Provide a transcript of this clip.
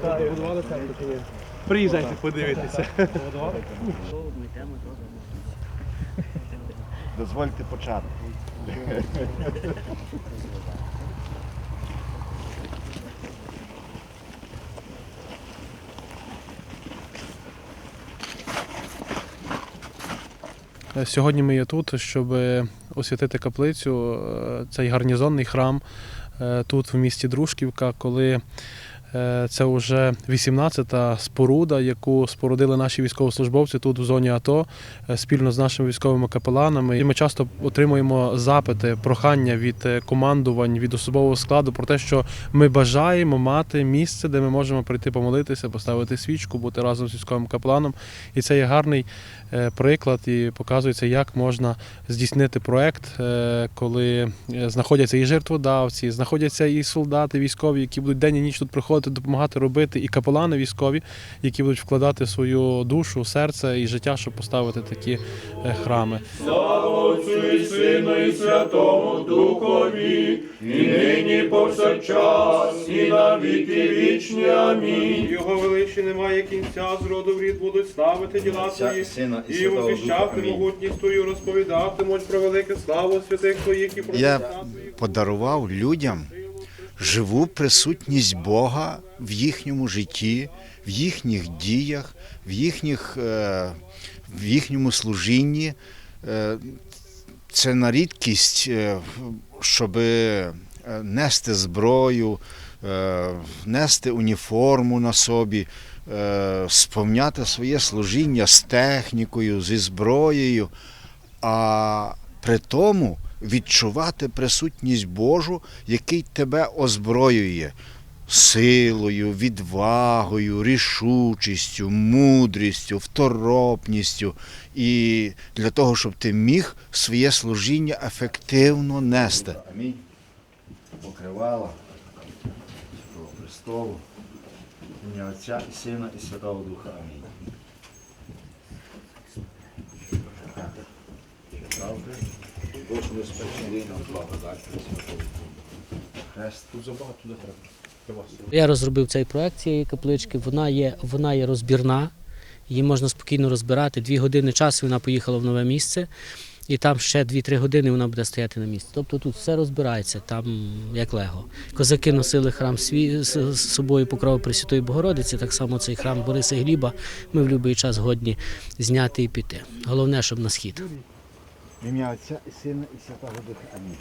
Побудували церкву чи ні? Приїжджайте, подивитися. Дозвольте почати. Сьогодні ми є тут, щоб освятити каплицю, е, цей гарнізонний храм тут в місті Дружківка, коли е, це вже 18-та споруда, яку спорудили наші військовослужбовці тут в зоні АТО е, спільно з нашими військовими капеланами. І ми часто отримуємо запити, прохання від е, командувань, від особового складу про те, що ми бажаємо мати місце, де ми можемо прийти помолитися, поставити свічку, бути разом з військовим капеланом. І це є гарний е, приклад і показується, як можна здійснити проект, е, коли е, знаходяться і жертводавці, знаходяться і солдати військові, які будуть день і ніч тут приходити, допомагати робити, і капелани військові, які будуть вкладати свою душу, серце і життя, щоб поставити такі е, храми. Слава Отцю і Сину, і Святому Духові, і нині повсякчас, і на віки вічні. Амінь. Його величі немає кінця, з роду в рід будуть славити діла твої. і Сина, і І Святого Духа. могутність твою, розповідатимуть про велике славу святих твоїх і про Я подарував людям живу присутність Бога в їхньому житті, в їхніх діях, в, їхніх, е, в їхньому служінні. Е, Це на рідкість, е, щоб нести зброю, нести уніформу на собі, сповняти своє служіння з технікою, зі зброєю, а при тому відчувати присутність Божу, який тебе озброює силою, відвагою, рішучістю, мудрістю, второпністю, і для того, щоб ти міг своє служіння ефективно нести. Амінь. Покривала Христову, ім'я Отця і Сина і Святого Духа. Амінь. Боже безпечний нам благодать Святого Хрест. Тут забагато туди треба. Я розробив цей проект цієї каплички. Вона є, вона є розбірна, її можна спокійно розбирати. Дві години часу вона поїхала в нове місце, і там ще 2-3 години вона буде стояти на місці. Тобто тут все розбирається, там як лего. Козаки носили храм свій з собою покрову Пресвятої Богородиці, так само цей храм Бориса Гліба. Ми в будь-який час годні зняти і піти. Головне, щоб на схід. В ім'я Отця і Сина і Святого Духа. Амінь.